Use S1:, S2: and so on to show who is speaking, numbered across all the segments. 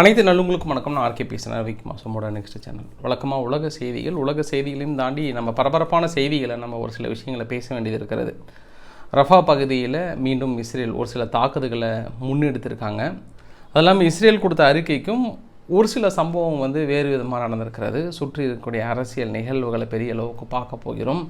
S1: அனைத்து நல்லுங்களுக்கும் வணக்கம். நான் ஆர்கே பேசுகிறேன் விக் மாசமோட நெக்ஸ்ட் சேனல் வழக்கமாக உலக செய்திகள் உலக செய்திகளையும் தாண்டி நம்ம பரபரப்பான செய்திகளை நம்ம ஒரு சில விஷயங்களை பேச வேண்டியது இருக்கிறது. ரஃபா பகுதியில் மீண்டும் இஸ்ரேல் ஒரு சில தாக்குதல்களை முன்னெடுத்திருக்காங்க. அதெல்லாம் இஸ்ரேல் கொடுத்த அறிக்கைக்கும் ஒரு சில சம்பவம் வந்து வேறு விதமாக நடந்திருக்கிறது. சுற்றி இருக்கக்கூடிய அரசியல் நிகழ்வுகளை பெரிய அளவுக்கு பார்க்க போகிறோம்.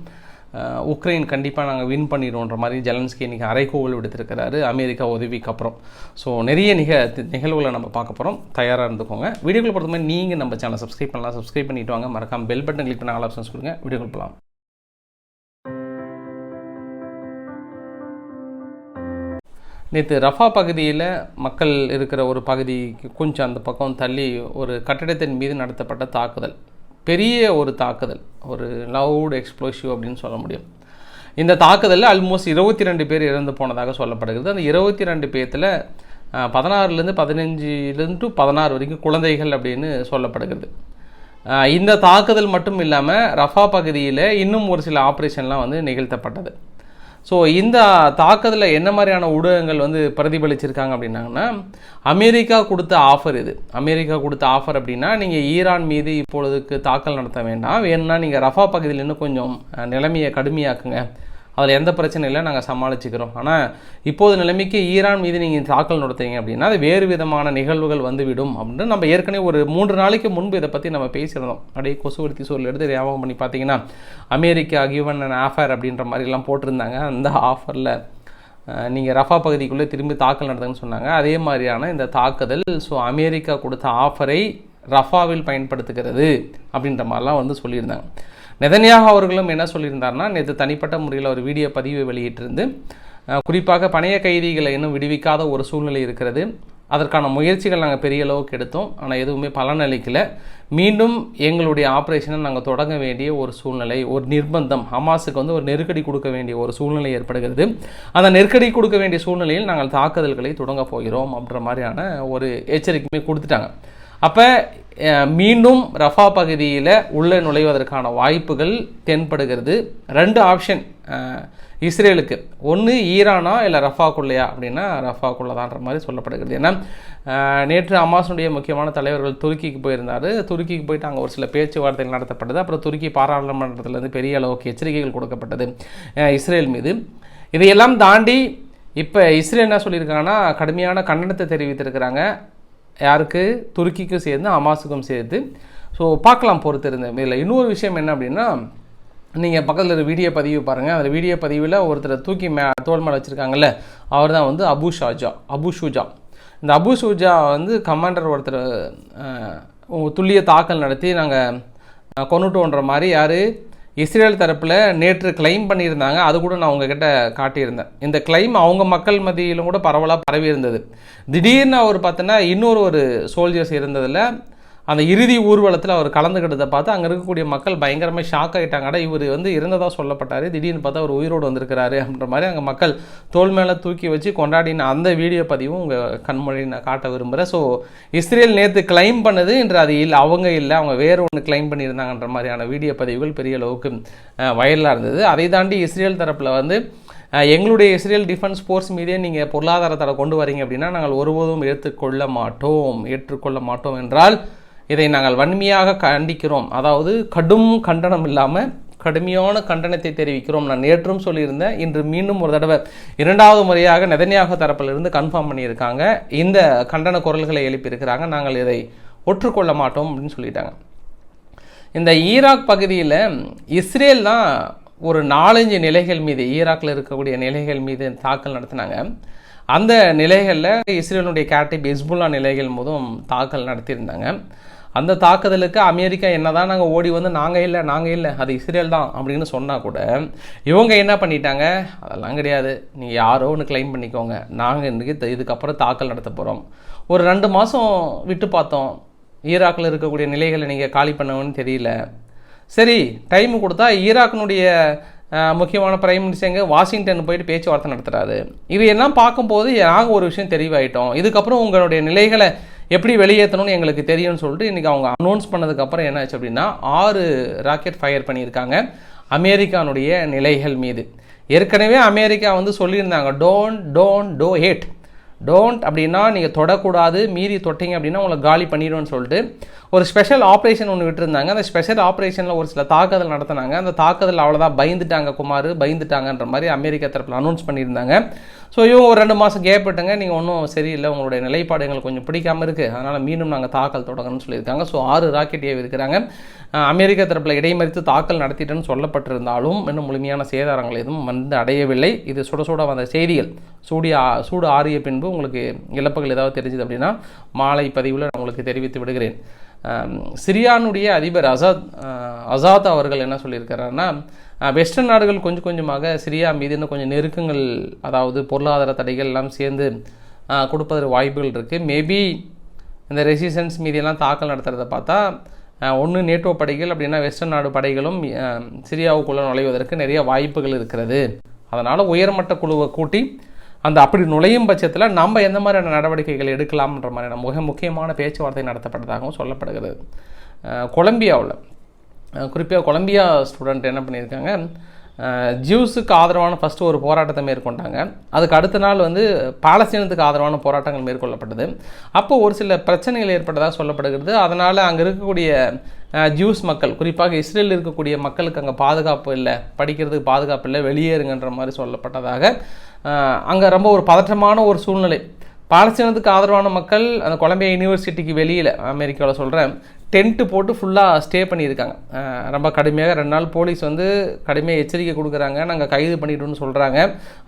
S1: உக்ரைன் கண்டிப்பாக நாங்கள் வின் பண்ணிடுவோன்ற மாதிரி ஜெலன்ஸ்கி இன்றைக்கி அரைக்கோவல் விடுத்திருக்கிறாரு. அமெரிக்கா உதவிக்கு அப்புறம். ஸோ நிறைய நிக நிகழ்வுகளை நம்ம பார்க்க போகிறோம் தயாராக இருந்துக்கோங்க. வீடியோக்கள் பொறுத்த மாதிரி நீங்கள் நம்ம சேனல் சப்ஸ்கிரைப் பண்ணலாம். சப்ஸ்கிரைப் பண்ணிட்டு வாங்க. மறக்காமல் பெல் பட்டன் கிளிக் பண்ண ஆல் ஆப்ஷன்ஸ் கொடுங்க. போகலாம் நேற்று ரஃபா பகுதியில் மக்கள் இருக்கிற ஒரு பகுதிக்கு கொஞ்சம் அந்த பக்கம் தள்ளி ஒரு கட்டிடத்தின் மீது நடத்தப்பட்ட தாக்குதல். பெரிய ஒரு தாக்குதல் ஒரு லவுட் எக்ஸ்ப்ளோசிவ் அப்படின்னு சொல்ல முடியும். இந்த தாக்குதலில் ஆல்மோஸ்ட் இருபத்தி ரெண்டு பேர் இறந்து போனதாக சொல்லப்படுகிறது. அந்த இருபத்தி ரெண்டு பேர்த்தில் பதினாறுலேருந்து பதினஞ்சுலேருந்து டு பதினாறு வரைக்கும் குழந்தைகள் அப்படின்னு சொல்லப்படுகிறது. இந்த தாக்குதல் மட்டும் இல்லாமல் ரஃபா பகுதியில் இன்னும் ஒரு சில ஆப்ரேஷன்லாம் வந்து நிகழ்த்தப்பட்டது. ஸோ இந்த தாக்குதலில் என்ன மாதிரியான ஊடகங்கள் வந்து பிரதிபலிச்சிருக்காங்க அப்படின்னாங்கன்னா அமெரிக்கா கொடுத்த ஆஃபர் இது. அமெரிக்கா கொடுத்த ஆஃபர் அப்படின்னா நீங்கள் ஈரான் மீது இப்பொழுதுக்கு தாக்கல் நடத்த வேண்டாம். வேணும்னா நீங்கள் ரஃபா பகுதியில் இன்னும் கொஞ்சம் நிலைமையை கடுமையாக்குங்க. அதில் எந்த பிரச்சனையும் இல்லை நாங்கள் சமாளிச்சுக்கிறோம். ஆனால் இப்போது நிலைமைக்கு ஈரான் மீது நீங்கள் தாக்கல் நடத்துறீங்க அப்படின்னா அது வேறு விதமான நிகழ்வுகள் வந்துவிடும் அப்படின்னு நம்ம ஏற்கனவே ஒரு மூன்று நாளைக்கு முன்பு இதை பற்றி நம்ம பேசியிருந்தோம். அப்படியே கொசுவர்த்தி சூழல் எடுத்து ஞாபகம் பண்ணி பார்த்தீங்கன்னா அமெரிக்கா கிவன் அண்ட் ஆஃபர் அப்படின்ற மாதிரிலாம் போட்டிருந்தாங்க. அந்த ஆஃபரில் நீங்கள் ரஃபா பகுதிக்குள்ளே திரும்பி தாக்கல் நடத்துங்கன்னு சொன்னாங்க. அதே மாதிரியான இந்த தாக்குதல் ஸோ அமெரிக்கா கொடுத்த ஆஃபரை ரஃபாவில் பயன்படுத்துகிறது அப்படின்ற மாதிரிலாம் வந்து சொல்லியிருந்தாங்க. நெதன்யாக அவர்களும் என்ன சொல்லியிருந்தாருன்னா நேற்று தனிப்பட்ட முறையில் ஒரு வீடியோ பதிவை வெளியிட்டிருந்து குறிப்பாக பணைய கைதிகளை இன்னும் விடுவிக்காத ஒரு சூழ்நிலை இருக்கிறது. அதற்கான முயற்சிகள் நாங்கள் பெரிய அளவுக்கு எடுத்தோம். ஆனால் எதுவுமே பலனளிக்கல. மீண்டும் எங்களுடைய ஆப்ரேஷனை நாங்கள் தொடங்க வேண்டிய ஒரு சூழ்நிலை ஒரு நிர்பந்தம். ஹமாஸுக்கு வந்து ஒரு நெருக்கடி கொடுக்க வேண்டிய ஒரு சூழ்நிலை ஏற்படுகிறது. அந்த நெருக்கடி கொடுக்க வேண்டிய சூழ்நிலையில் நாங்கள் தாக்குதல்களை தொடங்க போகிறோம் அப்படின்ற மாதிரியான ஒரு எச்சரிக்கையுமே கொடுத்துட்டாங்க. அப்போ மீண்டும் ரஃபா பகுதியில் உள்ளே நுழைவதற்கான வாய்ப்புகள் தென்படுகிறது. ரெண்டு ஆப்ஷன் இஸ்ரேலுக்கு. ஒன்று ஈரானா இல்லை ரஃபாக்குள்ளையா? அப்படின்னா ரஃபாக்குள்ளதான்ற மாதிரி சொல்லப்படுகிறது. ஏன்னா நேற்று அமாசனுடைய முக்கியமான தலைவர்கள் துருக்கிக்கு போயிருந்தார். துருக்கிக்கு போயிட்டு அங்கே ஒரு சில பேச்சுவார்த்தைகள் நடத்தப்பட்டது. அப்புறம் துருக்கி பாராளுமன்றத்திலேருந்து பெரிய அளவுக்கு எச்சரிக்கைகள் கொடுக்கப்பட்டது இஸ்ரேல் மீது. இதையெல்லாம் தாண்டி இப்போ இஸ்ரேல் என்ன சொல்லியிருக்காங்கன்னா கடுமையான கண்டனத்தை தெரிவித்திருக்கிறாங்க. யாருக்கு? துருக்கிக்கும் சேர்ந்து அமாஸுக்கும் சேர்த்து ஸோ பார்க்கலாம் பொறுத்து இருந்த இதில் இன்னொரு விஷயம் என்ன அப்படின்னா நீங்கள் பக்கத்தில் ஒரு வீடியோ பதிவு பாருங்கள் அந்த வீடியோ பதிவில் ஒருத்தரை தூக்கி மே தோல் மேலே வச்சுருக்காங்கல்ல அவர் தான் வந்து அபு ஷாஜா அபு ஷூஜா. இந்த அபு ஷூஜா வந்து கமாண்டர் ஒருத்தர் துல்லிய தாக்கல் நடத்தி நாங்கள் கொண்டுட்டோன்ற மாதிரி யார்? இஸ்ரேல் தரப்பில் நேற்று கிளைம் பண்ணியிருந்தாங்க. அது கூட நான் உங்ககிட்ட காட்டியிருந்தேன். இந்த கிளைம் அவங்க மக்கள் மத்தியிலும் கூட பரவலாக பரவி இருந்தது திடீர்னு அவர் பார்த்தோன்னா இன்னொரு ஒரு சோல்ஜர்ஸ் இருந்ததில் அந்த இறுதி ஊர்வலத்தில் அவர் கலந்துக்கிட்டதை பார்த்து அங்கே இருக்கக்கூடிய மக்கள் பயங்கரமாக ஷாக் ஆகிட்டாங்கடா இவர் வந்து இருந்ததாக சொல்லப்பட்டார். திடீர்னு பார்த்தா அவர் உயிரோடு வந்திருக்கிறாரு அப்படின்ற மாதிரி அங்கே மக்கள் தோல் மேலே தூக்கி வச்சு கொண்டாடின அந்த வீடியோ பதிவும் உங்கள் கண்மொழி நான் காட்ட விரும்புகிறேன் ஸோ இஸ்ரேல் நேற்று கிளைம் பண்ணது என்று அது இல்லை அவங்க இல்லை அவங்க வேறு ஒன்று கிளைம் பண்ணியிருந்தாங்கன்ற மாதிரியான வீடியோ பதிவுகள் பெரிய அளவுக்கு வயலாக இருந்தது. அதை தாண்டி இஸ்ரேல் தரப்பில் வந்து எங்களுடைய இஸ்ரேல் டிஃபென்ஸ் ஃபோர்ஸ் மீதே நீங்கள் பொருளாதாரத்தை கொண்டு வரீங்க அப்படின்னா நாங்கள் ஒருபோதும் ஏற்றுக்கொள்ள மாட்டோம். ஏற்றுக்கொள்ள மாட்டோம் என்றால் இதை நாங்கள் வன்மையாக கண்டிக்கிறோம். அதாவது கடும் கண்டனம் இல்லாமல் கடுமையான கண்டனத்தை தெரிவிக்கிறோம். நான் நேற்றும் சொல்லியிருந்தேன் இன்று மீண்டும் ஒரு தடவை இரண்டாவது முறையாக நெதன்யாகு தரப்பிலிருந்து கன்ஃபார்ம் பண்ணியிருக்காங்க. இந்த கண்டன குரல்களை எழுப்பியிருக்கிறாங்க. நாங்கள் இதை ஒற்றுக்கொள்ள மாட்டோம் அப்படின்னு சொல்லிட்டாங்க. இந்த ஈராக் பகுதியில் இஸ்ரேல் தான் ஒரு நாலஞ்சு நிலைகள் மீது ஈராக்கில் இருக்கக்கூடிய நிலைகள் மீது தாக்கல் நடத்தினாங்க. அந்த நிலைகளில் இஸ்ரேலுடைய கேட்டிப் பெஸ்புல்லா நிலைகள் மூலம் தாக்கல் நடத்தியிருந்தாங்க. அந்த தாக்குதலுக்கு அமெரிக்கா என்னதான் நாங்கள் ஓடி வந்து நாங்கள் இல்லை நாங்கள் இல்லை அது இஸ்ரேல் தான் அப்படின்னு சொன்னால் கூட இவங்க என்ன பண்ணிட்டாங்க? அதெல்லாம் கிடையாது. நீங்கள் யாரோ ஒன்று கிளைம் பண்ணிக்கோங்க. நாங்கள் இன்றைக்கி இதுக்கப்புறம் தாக்கல் நடத்த போகிறோம் ஒரு ரெண்டு மாதம் விட்டு பார்த்தோம். ஈராக்கில் இருக்கக்கூடிய நிலைகளை நீங்கள் காலி பண்ணவன்னு தெரியல. சரி டைம் கொடுத்தா ஈராக்கினுடைய முக்கியமான பிரைம் மினிஸ்டர் எங்கே? வாஷிங்டன் போயிட்டு பேச்சுவார்த்தை நடத்துகிறாரு இது எல்லாம் பார்க்கும்போது நாங்கள் ஒரு விஷயம் தெரிவாயிட்டோம். இதுக்கப்புறம் உங்களுடைய நிலைகளை எப்படி வெளியேற்றணும்னு எங்களுக்கு தெரியும்னு சொல்லிட்டு இன்றைக்கி அவங்க அனௌன்ஸ் பண்ணதுக்கப்புறம் என்ன ஆச்சு அப்படின்னா ஆறு ராக்கெட் ஃபயர் பண்ணியிருக்காங்க. அமெரிக்கானுடைய நிலைகள் மீது. ஏற்கனவே அமெரிக்கா வந்து சொல்லியிருந்தாங்க don't don't do hate don't அப்படின்னா நீங்கள் தொடக்கூடாது மீறி தொட்டிங்க அப்படின்னா உங்களை காலி பண்ணிடுவோன்னு சொல்லிட்டு ஒரு ஸ்பெஷல் ஆப்ரேஷன் ஒன்று விட்டுருந்தாங்க. அந்த ஸ்பெஷல் ஆப்ரேஷனில் ஒரு சில தாக்குதல் நடத்தினாங்க. அந்த தாக்குதல் அவ்வளோதான் பயந்துட்டாங்க குமார் பயந்துட்டாங்கன்ற மாதிரி அமெரிக்கா தரப்பில் அனௌன்ஸ் பண்ணியிருந்தாங்க. ஸோ இவங்க ஒரு ரெண்டு மாதம் கேப் விட்டுங்க. நீங்கள் ஒன்றும் சரியில்லை. உங்களுடைய நிலைப்பாடு எங்களுக்கு கொஞ்சம் பிடிக்காம இருக்குது அதனால் மீண்டும் நாங்கள் தாக்கல் தொடங்கணும்னு சொல்லியிருக்காங்க. ஸோ ஆறு ராக்கெட் ஏவி இருக்கிறாங்க. அமெரிக்க தரப்பில் இடைமறித்து தாக்கல் நடத்திட்டேன்னு சொல்லப்பட்டிருந்தாலும் இன்னும் முழுமையான சேதாரங்கள் எதுவும் வந்து அடையவில்லை. இது சுட சுட வந்த செய்திகள். சூடிய சூடு ஆறிய பின்பு உங்களுக்கு இழப்புகள் ஏதாவது தெரிஞ்சுது அப்படின்னா மாலை பதிவில் நான் உங்களுக்கு தெரிவித்து விடுகிறேன். சிரியானுடைய அதிபர் அசாத் அசாத் அவர்கள் என்ன சொல்லியிருக்கிறாருன்னா வெஸ்டர்ன் நாடுகள் கொஞ்சம் கொஞ்சமாக சிரியா மீது இன்னும் கொஞ்சம் நெருக்கங்கள் அதாவது பொருளாதார தடைகள் எல்லாம் சேர்ந்து கொடுப்பதற்கு வாய்ப்புகள் இருக்குது மேபி இந்த ரெசிஸ்டன்ஸ் மீதியெல்லாம் தாக்கல் நடத்துகிறத பார்த்தா ஒன்று நேட்டோ படைகள் அப்படின்னா வெஸ்டர்ன் நாடு படைகளும் சிரியாவுக்குள்ளே நுழைவதற்கு நிறைய வாய்ப்புகள் இருக்கிறது. அதனால் உயர்மட்ட குழுவை கூட்டி அந்த அப்படி நுழையும் பட்சத்தில் நம்ம எந்த மாதிரியான நடவடிக்கைகள் எடுக்கலாம்ன்ற மாதிரியான மிக முக்கியமான பேச்சுவார்த்தை நடத்தப்பட்டதாகவும் சொல்லப்படுகிறது. கொலம்பியாவில் குறிப்பாக கொலம்பியா ஸ்டூடெண்ட் என்ன பண்ணியிருக்காங்க? ஜியூஸுக்கு ஜூஸுக்கு ஆதரவான ஃபஸ்ட்டு ஒரு போராட்டத்தை மேற்கொண்டாங்க. அதுக்கு அடுத்த நாள் வந்து பாலஸ்தீனத்துக்கு ஆதரவான போராட்டங்கள் மேற்கொள்ளப்பட்டது. அப்போது ஒரு சில பிரச்சனைகள் ஏற்பட்டதாக சொல்லப்படுகிறது. அதனால் அங்கே இருக்கக்கூடிய ஜூஸ் மக்கள் குறிப்பாக இஸ்ரேலில் இருக்கக்கூடிய மக்களுக்கு அங்கே பாதுகாப்பு இல்லை படிக்கிறதுக்கு பாதுகாப்பு இல்லை வெளியேறுங்கன்ற மாதிரி சொல்லப்பட்டதாக அங்கே ரொம்ப ஒரு பதற்றமான ஒரு சூழ்நிலை பாலஸ்தீனத்துக்கு ஆதரவான மக்கள் அந்த கொலம்பியா யூனிவர்சிட்டிக்கு வெளியில் அமெரிக்காவில் சொல்கிறேன் டென்ட்டு போட்டு ஃபுல்லாக ஸ்டே பண்ணியிருக்காங்க. ரொம்ப கடுமையாக ரெண்டு நாள் போலீஸ் வந்து கடுமையாக எச்சரிக்கை கொடுக்குறாங்க நாங்கள் கைது பண்ணிட்டோம்னு சொல்கிறாங்க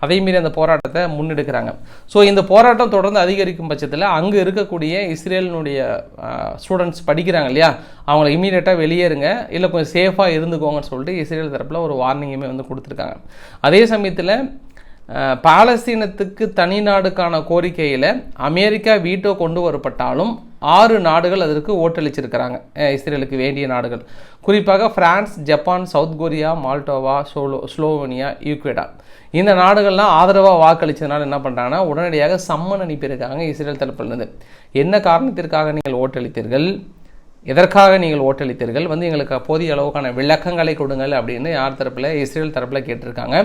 S1: அதேமாரி அந்த போராட்டத்தை முன்னெடுக்கிறாங்க. ஸோ இந்த போராட்டம் தொடர்ந்து அதிகரிக்கும் பட்சத்தில் அங்கே இருக்கக்கூடிய இஸ்ரேலினுடைய ஸ்டூடெண்ட்ஸ் படிக்கிறாங்க இல்லையா அவங்கள இமீடியட்டாக வெளியேறுங்க இல்லை கொஞ்சம் சேஃபாக இருந்துக்கோங்கன்னு சொல்லிட்டு இஸ்ரேல் தரப்பில் ஒரு வார்னிங்குமே வந்து கொடுத்துருக்காங்க. அதே சமயத்தில் பாலஸ்தீனத்துக்கு தனி நாடுக்கான கோரிக்கையில் அமெரிக்கா வீட்டோ கொண்டு வரப்பட்டாலும் ஆறு நாடுகள் அதற்கு ஓட்டளிச்சிருக்கிறாங்க. இஸ்ரேலுக்கு வேண்டிய நாடுகள். குறிப்பாக France Japan South Korea Moldova solo Slovenia யூக்வேடா இந்த நாடுகள்லாம் ஆதரவாக வாக்களித்ததுனால என்ன பண்ணுறாங்கன்னா உடனடியாக சம்மன் அனுப்பியிருக்காங்க இஸ்ரேல் தரப்பிலிருந்து. என்ன காரணத்திற்காக நீங்கள் ஓட்டளித்தீர்கள்? எதற்காக நீங்கள் ஓட்டளித்தீர்கள்? வந்து எங்களுக்கு போதிய அளவுக்கான விளக்கங்களை கொடுங்கள் அப்படின்னு யார் தரப்பில் இஸ்ரேல் தரப்பில் கேட்டிருக்காங்க.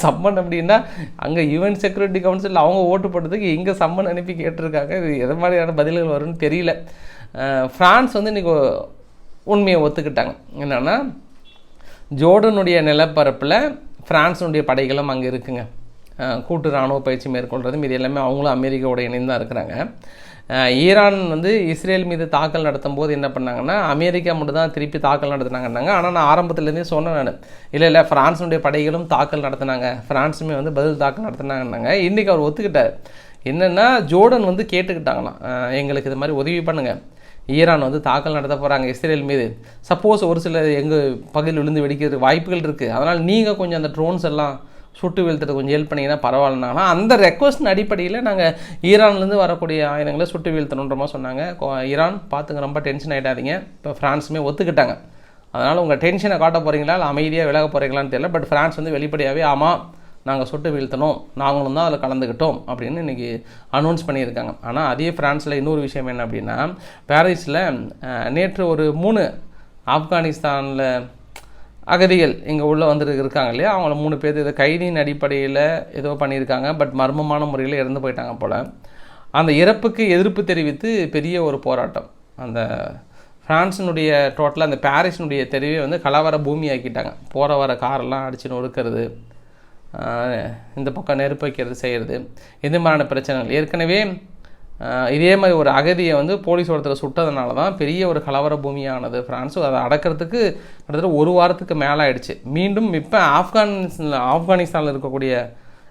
S1: சம்மன் அப்படின்னா அங்கே யுஎன் செக்யூரிட்டி கவுன்சில் அவங்க ஓட்டு போட்டதுக்கு இங்கே சம்மன் அனுப்பி கேட்டிருக்காங்க. இது எது மாதிரியான பதில்கள் வரும்னு தெரியல. ஃப்ரான்ஸ் வந்து இன்றைக்கி உண்மையை ஒத்துக்கிட்டாங்க. என்னென்னா ஜோர்டனுடைய நிலப்பரப்பில் ஃப்ரான்ஸுடைய படைகளும் அங்கே இருக்குங்க. கூட்டு இராணுவ பயிற்சி மேற்கொள்கிறது இது எல்லாமே அவங்களும் அமெரிக்காவோட இணைந்து தான் இருக்கிறாங்க. ஈரான் வந்து இஸ்ரேல் மீது தாக்கல் நடத்தும் போது என்ன பண்ணாங்கன்னா அமெரிக்கா மட்டும் தான் திருப்பி தாக்கல் நடத்தினாங்கன்னாங்க. ஆனால் நான் ஆரம்பத்துலேருந்தே சொன்னேன் நான். இல்லை இல்லை ஃப்ரான்ஸுடைய படைகளும் தாக்கல் நடத்துனாங்க. ஃப்ரான்ஸுமே வந்து பதில் தாக்கல் நடத்தினாங்கன்னாங்க. இன்றைக்கி அவர் ஒத்துக்கிட்டார். என்னென்னா ஜோர்டன் வந்து கேட்டுக்கிட்டாங்களாம். எங்களுக்கு இது மாதிரி உதவி பண்ணுங்கள் ஈரான் வந்து தாக்கல் நடத்த போகிறாங்க இஸ்ரேல் மீது. சப்போஸ் ஒரு சில எங்கள் பகுதியில் விழுந்து வெடிக்கிறதுக்கு வாய்ப்புகள் இருக்குது அதனால் நீங்கள் கொஞ்சம் அந்த ட்ரோன்ஸ் எல்லாம் சுட்டு வீழ்த்துறது கொஞ்சம் ஹெல்ப் பண்ணிங்கன்னா பரவாயில்லனாலும் அந்த ரெக்வஸ்ட் அடிப்படையில் நாங்கள் ஈரான்லேருந்து வரக்கூடிய ஆயுதங்களை சுட்டு வீழ்த்தணுன்ற மாதிரி சொன்னாங்க. ஈரான் பார்த்துங்க ரொம்ப டென்ஷன் ஆகிடாதீங்க இப்போ ஃப்ரான்ஸுமே ஒத்துக்கிட்டாங்க. அதனால் உங்கள் டென்ஷனை காட்ட போகிறீங்களா இல்லை அமைதியாக விலக போகிறீங்களான்னு தெரியல. பட் ஃப்ரான்ஸ் வந்து வெளிப்படையாகவே ஆமாம் நாங்கள் சுட்டு வீழ்த்தணும். நாங்களும் தான் அதில் கலந்துக்கிட்டோம். அப்படின்னு இன்றைக்கி அனௌன்ஸ் பண்ணியிருக்காங்க. ஆனால் அதே ஃப்ரான்ஸில் இன்னொரு விஷயம் என்ன அப்படின்னா பாரிஸில் நேற்று ஒரு மூணு ஆப்கானிஸ்தானில் அகதிகள் இங்கே உள்ளே வந்து இருக்காங்க இல்லையா? அவங்கள மூணு பேர் இதை கைதியின் அடிப்படையில் ஏதோ பண்ணியிருக்காங்க பட் மர்மமான முறையில் இறந்து போயிட்டாங்க போல். அந்த இறப்புக்கு எதிர்ப்பு தெரிவித்து பெரிய ஒரு போராட்டம். அந்த ஃப்ரான்ஸினுடைய டோட்டலாக அந்த பாரிஸினுடைய தெருவே வந்து கலவர பூமி ஆக்கிட்டாங்க போகிற வர காரெல்லாம் அடிச்சு நொறுக்கிறது இந்த பக்கம் நெருப்பு வைக்கிறது செய்கிறது இந்த மாதிரியான பிரச்சனைகள். ஏற்கனவே இதே மாதிரி ஒரு அகதியை வந்து போலீஸ் ஒருத்தர் சுட்டதுனால தான் பெரிய ஒரு கலவர பூமியானது ஃப்ரான்ஸ் அதை அடக்கிறதுக்கு கிட்டத்தட்ட ஒரு வாரத்துக்கு மேலே ஆயிடுச்சு மீண்டும் இப்போ ஆப்கானிஸ்தான் ஆப்கானிஸ்தானில் இருக்கக்கூடிய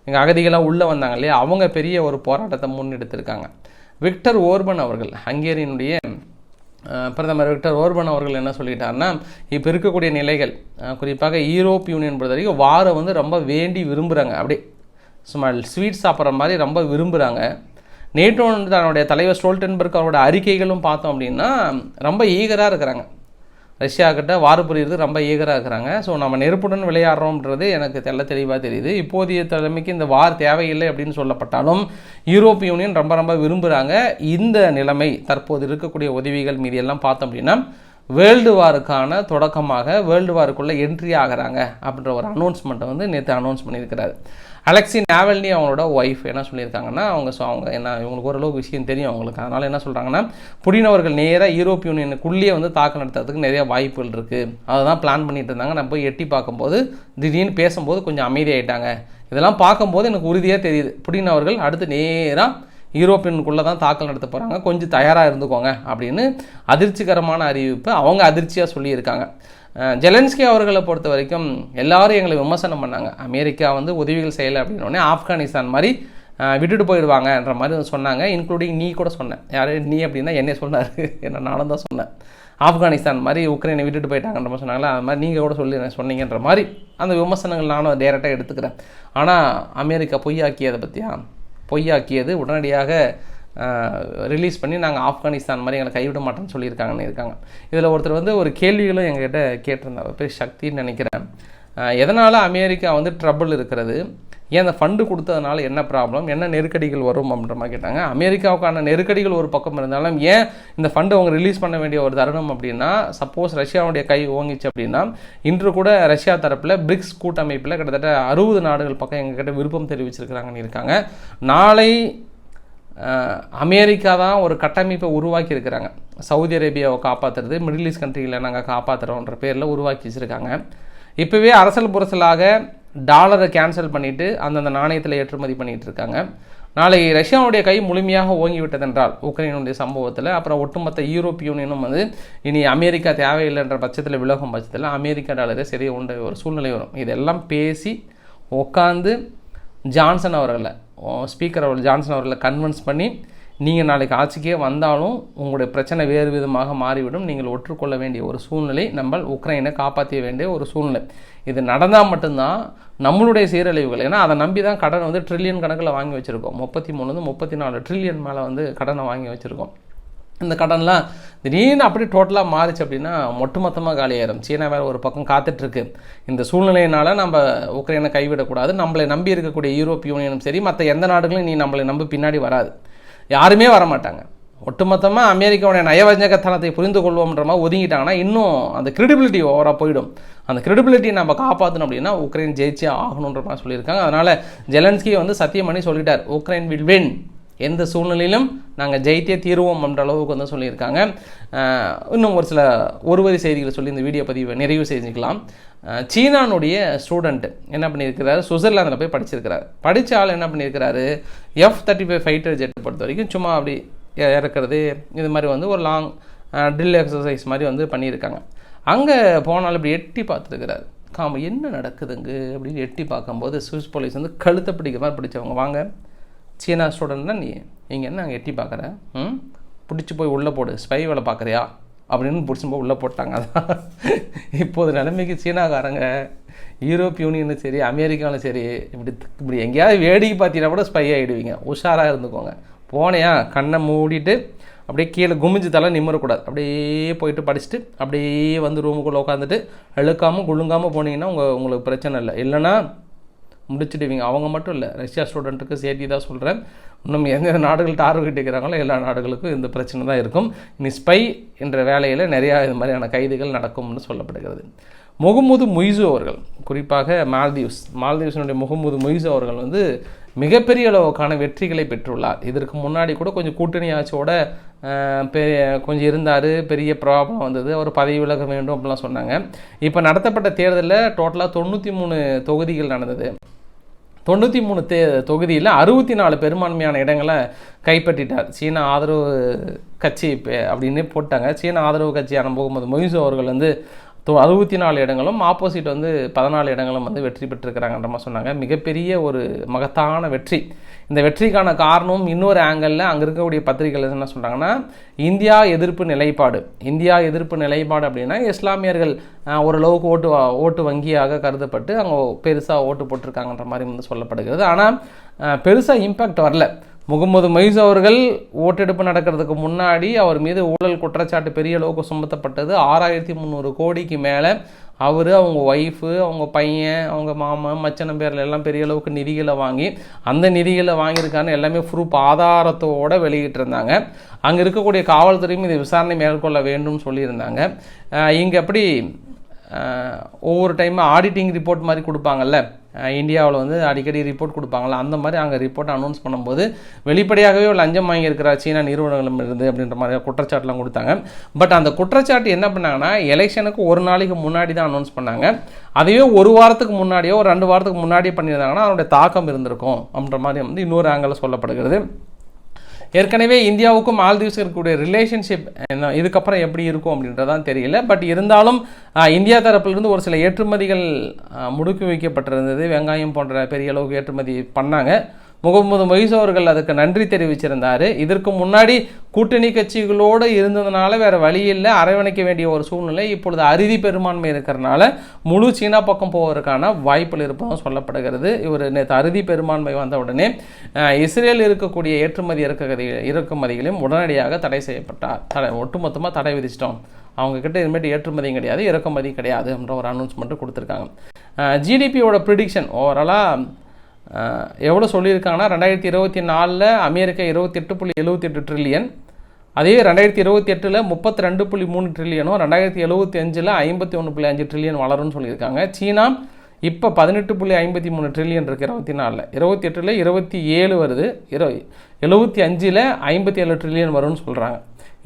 S1: எங்கள் அகதிகளாக உள்ளே வந்தாங்க இல்லையா? அவங்க பெரிய ஒரு போராட்டத்தை முன்னெடுத்திருக்காங்க. விக்டர் ஓர்பன் அவர்கள் ஹங்கேரியனுடைய பிரதமர் விக்டர் ஓர்பன் அவர்கள் என்ன சொல்லிட்டாருன்னா இப்போ இருக்கக்கூடிய நிலைகள் குறிப்பாக யூரோப் யூனியன் பொறுத்த வரைக்கும் வாரை வந்து ரொம்ப வேண்டி விரும்புகிறாங்க அப்படியே சும்மா ஸ்வீட் சாப்பிட்ற மாதிரி ரொம்ப விரும்புகிறாங்க நேட்டோ தன்னுடைய தலைவர் ஸ்டோல்டன்பர்க் அவரோட அறிக்கைகளும் பார்த்தோம் அப்படின்னா ரொம்ப ஈகராக இருக்கிறாங்க. ரஷ்யா கிட்ட வார் புரியுறது ரொம்ப ஈகராக இருக்கிறாங்க. ஸோ நம்ம நெருப்புடன் விளையாடுறோம்ன்றது எனக்கு தெள்ள தெளிவாக தெரியுது. இப்போதைய தலைமைக்கு இந்த வார் தேவையில்லை அப்படின்னு சொல்லப்பட்டாலும் யூரோப் யூனியன் ரொம்ப ரொம்ப விரும்புகிறாங்க இந்த நிலைமை தற்போது இருக்கக்கூடிய உதவிகள் மீது எல்லாம் பார்த்தோம் அப்படின்னா வேர்ல்டு வாருக்கான தொடக்கமாக வேர்ல்டு வாருக்குள்ளே என்ட்ரி ஆகிறாங்க அப்படின்ற ஒரு அனௌன்ஸ்மெண்ட்டை வந்து நேற்று அனௌன்ஸ் பண்ணியிருக்கிறாரு. அலெக்சி நாவல்னி அவங்களோட ஒய்ஃப் என்ன சொல்லியிருக்காங்கன்னா அவங்க ஸோ அவங்க என்ன இவங்களுக்கு ஓரளவுக்கு விஷயம் தெரியும் அவங்களுக்கு. அதனால் என்ன சொல்கிறாங்கன்னா புடின் அவர்கள் நேராக யூரோப் யூனியனுக்குள்ளேயே வந்து தாக்கல் நடத்துறதுக்கு நிறைய வாய்ப்புகள் இருக்குது அதை தான் பிளான் பண்ணிட்டு இருந்தாங்க. நான் போய் எட்டி பார்க்கும்போது திடீர்னு பேசும்போது கொஞ்சம் அமைதியாயிட்டாங்க. இதெல்லாம் பார்க்கும்போது எனக்கு உறுதியாக தெரியுது. புடின் அவர்கள் அடுத்து நேராக யூரோப்பியனுக்குள்ளே தான் தாக்கல் நடத்த போகிறாங்க கொஞ்சம் தயாராக இருந்துக்கோங்க அப்படின்னு அதிர்ச்சிகரமான அறிவிப்பு அவங்க அதிர்ச்சியாக சொல்லியிருக்காங்க. ஜெலன்ஸ்கி அவர்களை பொறுத்த வரைக்கும் எல்லாரும் எங்களை விமர்சனம் பண்ணாங்க. அமெரிக்கா வந்து உதவிகள் செய்யலை அப்படின்னோடனே ஆப்கானிஸ்தான் மாதிரி விட்டுட்டு போயிடுவாங்கன்ற மாதிரி சொன்னாங்க. இன்க்ளூடிங் நீ கூட சொன்னேன் யார்? நீ அப்படின்னா என்னை சொன்னார். என்ன நானும் தான் சொன்னேன். ஆப்கானிஸ்தான் மாதிரி உக்ரைனை விட்டுட்டு போயிட்டாங்கன்ற மாதிரி சொன்னாங்களா? அது மாதிரி நீங்கள் கூட சொல்லி சொன்னீங்கன்ற மாதிரி அந்த விமர்சனங்கள் நானும் டேரெக்டாக எடுத்துக்கிறேன். ஆனால் அமெரிக்கா பொய்யாக்கியதை பற்றியா பொய்யாக்கியது. உடனடியாக ரிலீஸ் பண்ணி நாங்கள் ஆப்கானிஸ்தான் மாதிரி எங்களை கைவிட மாட்டோம்னு சொல்லியிருக்காங்கன்னு இருக்காங்க. இதில் ஒருத்தர் வந்து ஒரு கேள்விகளும் எங்ககிட்ட கேட்டிருந்தார். பெரிய சக்தின்னு நினைக்கிறேன். எதனால் அமெரிக்கா வந்து ட்ரபிள் இருக்கிறது? ஏன் அந்த ஃபண்டு கொடுத்ததுனால என்ன ப்ராப்ளம் என்ன நெருக்கடிகள் வரும் அப்படின்ற மாதிரி கேட்டாங்க. அமெரிக்காவுக்கான நெருக்கடிகள் ஒரு பக்கம் இருந்தாலும் ஏன் இந்த ஃபண்டை அவங்க ரிலீஸ் பண்ண வேண்டிய ஒரு தருணம் அப்படின்னா சப்போஸ் ரஷ்யாவுடைய கை ஓங்கிச்சு அப்படின்னா இன்று கூட ரஷ்யா தரப்பில் பிரிக்ஸ் கூட்டமைப்பில் கிட்டத்தட்ட அறுபது நாடுகள் பக்கம் எங்ககிட்ட விருப்பம் தெரிவிச்சிருக்கிறாங்கன்னு இருக்காங்க. நாளை அமெரிக்கா தான் ஒரு கட்டமைப்பை உருவாக்கி இருக்கிறாங்க. சவுதி அரேபியாவை காப்பாற்றுறது மிடில் ஈஸ்ட் கண்ட்ரியில் நாங்கள் காப்பாற்றுறோன்ற பேரில் உருவாக்கி வச்சுருக்காங்க. இப்போவே அரசல் புரசலாக டாலரை கேன்சல் பண்ணிவிட்டு அந்தந்த நாணயத்தில் ஏற்றுமதி பண்ணிட்டு இருக்காங்க. நாளை ரஷ்யாவுடைய கை முழுமையாக ஓங்கிவிட்டதென்றால் உக்ரைனுடைய சம்பவத்தில் அப்புறம் ஒட்டுமொத்த யூரோப் யூனியனும் வந்து இனி அமெரிக்கா தேவையில்லைன்ற பட்சத்தில் விலகும் பட்சத்தில் அமெரிக்கா டாலரே சரி உண்ட ஒரு சூழ்நிலை வரும். இதெல்லாம் பேசி உட்காந்து ஜான்சன் அவர்களை ஸ்பீக்கர் அவர்கள் ஜான்சன் அவர்களை கன்வின்ஸ் பண்ணி நீங்கள் நாளைக்கு ஆட்சிக்கே வந்தாலும் உங்களுடைய பிரச்சனை வேறு விதமாக மாறிவிடும். நீங்கள் ஒற்றுக்கொள்ள வேண்டிய ஒரு சூழ்நிலை நம்ம உக்ரைனை காப்பாற்ற வேண்டிய ஒரு சூழ்நிலை. இது நடந்தால் மட்டும்தான் நம்மளுடைய சீரழிவுகள். ஏன்னா அதை நம்பி தான் கடன் வந்து ட்ரில்லியன் கணக்கில் வாங்கி வச்சுருக்கோம். முப்பத்தி மூணுலேருந்து முப்பத்தி நாலு ட்ரில்லியன் மேலே வந்து கடனை வாங்கி வச்சுருக்கோம். இந்த கடன்லாம் திடீர்னு அப்படி டோட்டலாக மாறிச்சு அப்படின்னா ஒட்டுமொத்தமாக காலியாயிரும். சீனா வேறு ஒரு பக்கம் காத்துட்ருக்கு. இந்த சூழ்நிலையினால் நம்ம உக்ரைனை கைவிடக்கூடாது. நம்மளை நம்பி இருக்கக்கூடிய யூரோப் யூனியனும் சரி மற்ற எந்த நாடுகளும் நீ நம்மளை நம்பி பின்னாடி வராது. யாருமே வர மாட்டாங்க ஒட்டுமொத்தமாக அமெரிக்காவுடைய நயவஞ்சகத்தனத்தை புரிந்து கொள்வோம்ன்ற மாதிரி ஒதுங்கிட்டாங்கன்னா இன்னும் அந்த கிரெடிபிலிட்டி ஓவராக போயிடும். அந்த கிரெடிபிலிட்டியை நம்ம காப்பாற்றணும் அப்படின்னா உக்ரைன் ஜெயிச்சே ஆகணுன்ற மாதிரி சொல்லியிருக்காங்க. அதனால் ஜெலன்ஸ்கி வந்து சத்தியம் பண்ணி சொல்லிட்டார் உக்ரைன் வில் வின் எந்த சூழ்நிலையிலும் நாங்கள் ஜெயித்தே தீர்வோம் என்ற அளவுக்கு வந்து சொல்லியிருக்காங்க. இன்னும் ஒரு சில ஒருவரி செய்திகளை சொல்லி இந்த வீடியோ பதிவை நிறைவு செஞ்சுக்கலாம். சீனானுடைய ஸ்டூடெண்ட் என்ன பண்ணியிருக்கிறாரு? சுவிட்சர்லாந்தில் போய் படிச்சிருக்கிறார். படித்த ஆள் என்ன பண்ணியிருக்கிறாரு? எஃப் தேர்ட்டி ஃபைவ் ஃபைட்டர் ஜெட்டை பொறுத்த வரைக்கும் சும்மா அப்படி இறக்குறது இது மாதிரி வந்து ஒரு லாங் ட்ரில் எக்ஸசைஸ் மாதிரி வந்து பண்ணியிருக்காங்க. அங்கே போனாலும் இப்படி எட்டி பார்த்துருக்கிறாரு. காம என்ன நடக்குதுங்க? அப்படின்னு எட்டி பார்க்கும்போது சுவிஸ் போலீஸ் வந்து கழுத்தை பிடிக்கிற மாதிரி பிடிச்சவங்க வாங்க சீனா ஸ்டூடெண்ட்னா நீ இங்கே என்ன அங்கே எட்டி பார்க்குற ம்? பிடிச்சி போய் உள்ளே போடு. ஸ்பை வேலை பார்க்குறியா அப்படின்னு பிடிச்சி போய் உள்ளே போட்டாங்க. அதான். இப்போது நிலைமைக்கு சீனாக்காரங்க யூரோப் யூனியனும் சரி அமெரிக்காவிலும் சரி இப்படி இப்படி எங்கேயாவது வேடிக்கை பார்த்தீங்கன்னா கூட ஸ்பை ஆகிடுவீங்க உஷாராக இருந்துக்கோங்க. போனையா? கண்ணை மூடிட்டு அப்படியே கீழே குமிஞ்சு தலை நிம்மறக்கூடாது அப்படியே போயிட்டு படிச்சுட்டு அப்படியே வந்து ரூமுக்குள்ளே உட்காந்துட்டு அழுக்காமல் குழுங்காமல் போனீங்கன்னா உங்கள் உங்களுக்கு பிரச்சனை இல்லை. இல்லைன்னா முடிச்சிடுவீங்க அவங்க மட்டும் இல்லை ரஷ்யா ஸ்டூடெண்ட்டுக்கு சேர்த்தி தான் சொல்கிறேன் இன்னும் எந்தெந்த நாடுகள் டார்கெட் இருக்கிறாங்களோ எல்லா நாடுகளுக்கும் இந்த பிரச்சனை தான் இருக்கும். இனி ஸ்பை என்ற வேலையில் நிறையா இது மாதிரியான கைதுகள் நடக்கும்னு சொல்லப்படுகிறது. முகமது மொய்சு அவர்கள் குறிப்பாக மால்தீவ்ஸ். மால்தீவ்ஸினுடைய முகமது மொய்சு அவர்கள் வந்து மிகப்பெரிய அளவுக்கான வெற்றிகளை பெற்றுள்ளார். இதற்கு முன்னாடி கூட கொஞ்சம் கூட்டணி ஆட்சியோட பெரிய கொஞ்சம் இருந்தார் பெரிய ப்ராப்ளம் வந்தது. அவர் பதவி விலக வேண்டும் அப்படிலாம் சொன்னாங்க. இப்போ நடத்தப்பட்ட தேர்தலில் டோட்டலாக தொண்ணூற்றி மூணு தொகுதிகள் நடந்தது. தொண்ணூற்றி மூணு தே தொகுதியில் அறுபத்தி நாலு பெரும்பான்மையான இடங்களை கைப்பற்றிட்டார். சீன ஆதரவு கட்சி அப்படின்னு போட்டாங்க. சீன ஆதரவு கட்சியான முகமது மொய்சு அவர்கள் வந்து தொ அறுபத்தி நாலு இடங்களும் ஆப்போசிட் வந்து பதினாலு இடங்களும் வந்து வெற்றி பெற்றிருக்கிறாங்கன்ற மாதிரி சொன்னாங்க. மிகப்பெரிய ஒரு மகத்தான வெற்றி. இந்த வெற்றிக்கான காரணம் இன்னொரு ஆங்கிளில் அங்கே இருக்கக்கூடிய பத்திரிகைகள் என்ன சொல்கிறாங்கன்னா இந்தியா எதிர்ப்பு நிலைப்பாடு. இந்தியா எதிர்ப்பு நிலைப்பாடு அப்படின்னா இஸ்லாமியர்கள் ஓரளவுக்கு ஓட்டு வா- ஓட்டு வங்கியாக கருதப்பட்டு அங்கே பெருசாக ஓட்டு போட்டிருக்காங்கன்ற மாதிரி வந்து சொல்லப்படுகிறது. ஆனால் பெருசாக இம்பேக்ட் வரல. முகமது மொய்ஸ் அவர்கள் ஓட்டெடுப்பு நடக்கிறதுக்கு முன்னாடி அவர் மீது ஊழல் குற்றச்சாட்டு பெரிய அளவுக்கு சுமத்தப்பட்டது. ஆறாயிரத்தி முந்நூறு கோடிக்கு மேலே அவர் அவங்க ஒய்ஃபு அவங்க பையன் அவங்க மாமன் மச்சனம் பேரில் எல்லாம் பெரிய அளவுக்கு நிதிகளை வாங்கி அந்த நிதிகளை வாங்கியிருக்கான்னு எல்லாமே ப்ரூஃப் ஆதாரத்தோடு வெளியிட்டிருந்தாங்க. அங்கே இருக்கக்கூடிய காவல்துறையும் இதை விசாரணை மேற்கொள்ள வேண்டும் சொல்லியிருந்தாங்க. இங்கே எப்படி ஒவ்வொரு டைமும் ஆடிட்டிங் ரிப்போர்ட் மாதிரி கொடுப்பாங்கல்ல இந்தியாவில் வந்து அடிக்கடி ரிப்போர்ட் கொடுப்பாங்களா அந்த மாதிரி அங்கே ரிப்போர்ட் அனௌன்ஸ் பண்ணும்போது வெளிப்படையாகவே லஞ்சம் வாங்கியிருக்கிற சீனா நிறுவனங்களும் இருந்து அப்படின்ற மாதிரி குற்றச்சாட்டுலாம் கொடுத்தாங்க. பட் அந்த குற்றச்சாட்டு என்ன பண்ணாங்கன்னா எலெக்ஷனுக்கு ஒரு நாளைக்கு முன்னாடி தான் அனௌன்ஸ் பண்ணாங்க. அதையே ஒரு வாரத்துக்கு முன்னாடியோ ஒரு ரெண்டு வாரத்துக்கு முன்னாடியே பண்ணியிருந்தாங்கன்னா அதனுடைய தாக்கம் இருந்திருக்கும் அப்படின்ற மாதிரி வந்து இன்னொரு ஆங்கிள் சொல்லப்படுகிறது. ஏற்கனவே இந்தியாவுக்கும் மால்தீவ்ஸ் இருக்கக்கூடிய ரிலேஷன்ஷிப் என்ன இதுக்கப்புறம் எப்படி இருக்கும் அப்படின்றதான் தெரியல. பட் இருந்தாலும் இந்தியா தரப்பிலிருந்து ஒரு சில ஏற்றுமதிகள் முடுக்கி வைக்கப்பட்டிருந்தது. வெங்காயம் போன்ற பெரிய அளவுக்கு ஏற்றுமதி பண்ணாங்க. முகமது மொய்ஸ் அவர்கள் அதுக்கு நன்றி தெரிவிச்சிருந்தார். இதற்கு முன்னாடி கூட்டணி கட்சிகளோடு இருந்ததுனால வேறு வழி இல்லை. அரவணைக்க வேண்டிய ஒரு சூழ்நிலை இப்பொழுது அறுதி பெரும்பான்மை இருக்கிறனால முழு சீனா பக்கம் போவதற்கான வாய்ப்புகள் இருப்பதும் சொல்லப்படுகிறது. இவர் நேற்று அறுதி பெரும்பான்மை வந்த உடனே இஸ்ரேல் இருக்கக்கூடிய ஏற்றுமதி இறக்குமதி இறக்குமதிகளையும் உடனடியாக தடை செய்யப்பட்டார். தடை ஒட்டுமொத்தமாக தடை விதிச்சிட்டோம். அவங்கக்கிட்ட இதுமாரி ஏற்றுமதியும் கிடையாது இறக்குமதி கிடையாதுன்ற ஒரு அனௌன்ஸ்மெண்ட்டு கொடுத்துருக்காங்க. ஜிடிபியோட ப்ரிடிக்ஷன் ஓவராலாக எவ்வளோ சொல்லியிருக்காங்கன்னா ரெண்டாயிரத்தி இருபத்தி நாலில் அமெரிக்கா இருபத்தெட்டு புள்ளி எழுபத்தெட்டு ட்ரில்லியன் அதே ரெண்டாயிரத்தி இருபத்தி எட்டில் முப்பத்தி ரெண்டு புள்ளி மூணு ட்ரில்லியனும் ரெண்டாயிரத்தி எழுபத்தி அஞ்சில் ஐம்பத்தி ஒன்று புள்ளி அஞ்சு ட்ரில்லியன் வளரும்னு சொல்லியிருக்காங்க. சீனா இப்போ பதினெட்டு புள்ளி ஐம்பத்தி மூணு ட்ரில்லியன் இருக்குது இருபத்தி நாலில். இருபத்தி எட்டில் இருபத்தி ஏழு வருது. இரு எழுபத்தி அஞ்சில் ஐம்பத்தி ஏழு ட்ரில்லியன் வரும்னு சொல்கிறாங்க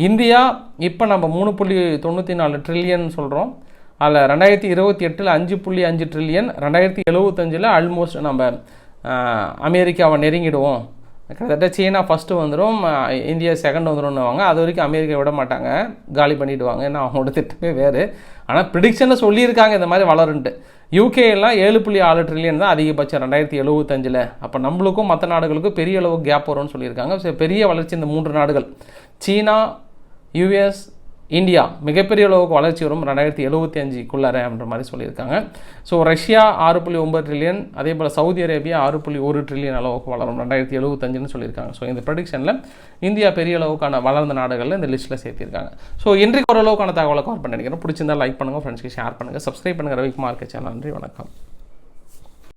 S1: இந்தியா இப்போ நம்ம மூணு புள்ளி தொண்ணூற்றி நாலு ட்ரில்லியன் சொல்கிறோம் அதில் ரெண்டாயிரத்தி இருபத்தி எட்டில் அஞ்சு புள்ளி அஞ்சு ட்ரில்லியன் ரெண்டாயிரத்தி எழுபத்தஞ்சில் ஆல்மோஸ்ட் நம்ம அமெரிக்காவை நெருங்கிடுவோம். கிட்டத்தட்ட சீனா ஃபஸ்ட்டு வந்துடும் இந்தியா செகண்ட் வந்துடும்னுவாங்க அது வரைக்கும் அமெரிக்கா விட மாட்டாங்க. காலி பண்ணிவிடுவாங்க ஏன்னா அவங்களோட திட்டமே வேறு. ஆனால் ப்ரிடிக்ஷனில் சொல்லியிருக்காங்க இந்த மாதிரி வளருன்ட்டு. யூகேலாம் எல்லாம் ஏழு புள்ளி ஆறு ட்ரில்லியன் தான் அதிகபட்சம் ரெண்டாயிரத்தி எழுபத்தஞ்சில் அப்போ நம்மளுக்கும் மற்ற நாடுகளுக்கும் பெரிய அளவு கேப் வரும்னு சொல்லியிருக்காங்க. பெரிய வளர்ச்சி இந்த மூன்று நாடுகள். சீனா யூஎஸ் இந்தியா மிகப்பெரிய அளவுக்கு வளர்ச்சி வரும் ரெண்டாயிரத்தி எழுபத்தி அஞ்சுக்குள்ளார அப்படின்ற மாதிரி சொல்லியிருக்காங்க. ஸோ ரஷ்யா ஆறு புள்ளி ஒம்பது ட்ரில்லியன் அதே போல் சவுதி அரேபியா ஆறு புள்ளி ஒரு ட்ரில்லியன் அளவுக்கு வளரும் ரெண்டாயிரத்தி எழுபத்தஞ்சுன்னு சொல்லியிருக்காங்க. ஸோ இந்த ப்ரொடிக்ஷனில் இந்தியா பெரிய அளவுக்கான வளர்ந்த நாடுகளில் இந்த லிஸ்ட்டில் சேர்த்திருக்காங்க. ஸோ இன்றைக்கு ஓரளவுக்கான தகவலை கவர் பண்ணி நினைக்கிறேன். பிடிச்சிருந்தா லைக் பண்ணுங்கள் ஃப்ரெண்ட்ஸ்க்கு ஷேர் பண்ணுங்கள் சப்ஸ்கிரைப் பண்ணுங்கள் ரவிக்குமார் சேனல் நன்றி வணக்கம்.